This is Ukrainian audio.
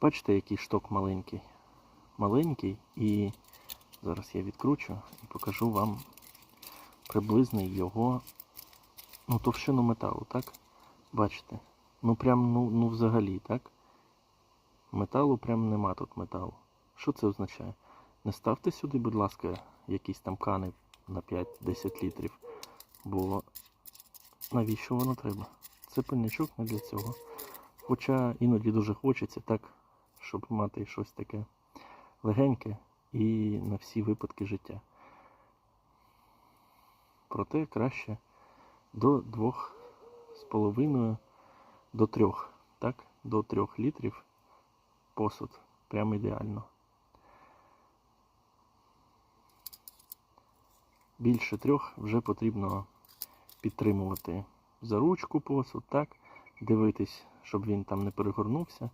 Бачите, який шток маленький. Маленький і зараз я відкручу і покажу вам приблизний його ну, товщину металу, так? Бачите? Ну прям, ну, ну взагалі, так? Металу прям нема тут металу. Що це означає? Не ставте сюди, будь ласка, якісь там кани на 5-10 літрів. Бо навіщо воно треба? Це пильничок не для цього. Хоча іноді дуже хочеться, так, щоб мати щось таке легеньке і на всі випадки життя. Проте краще до 2,5 до 3, так? До 3 літрів посуд. Прям ідеально. Більше трьох вже потрібно підтримувати за ручку посуд, так? Дивитись, щоб він там не перегорнувся.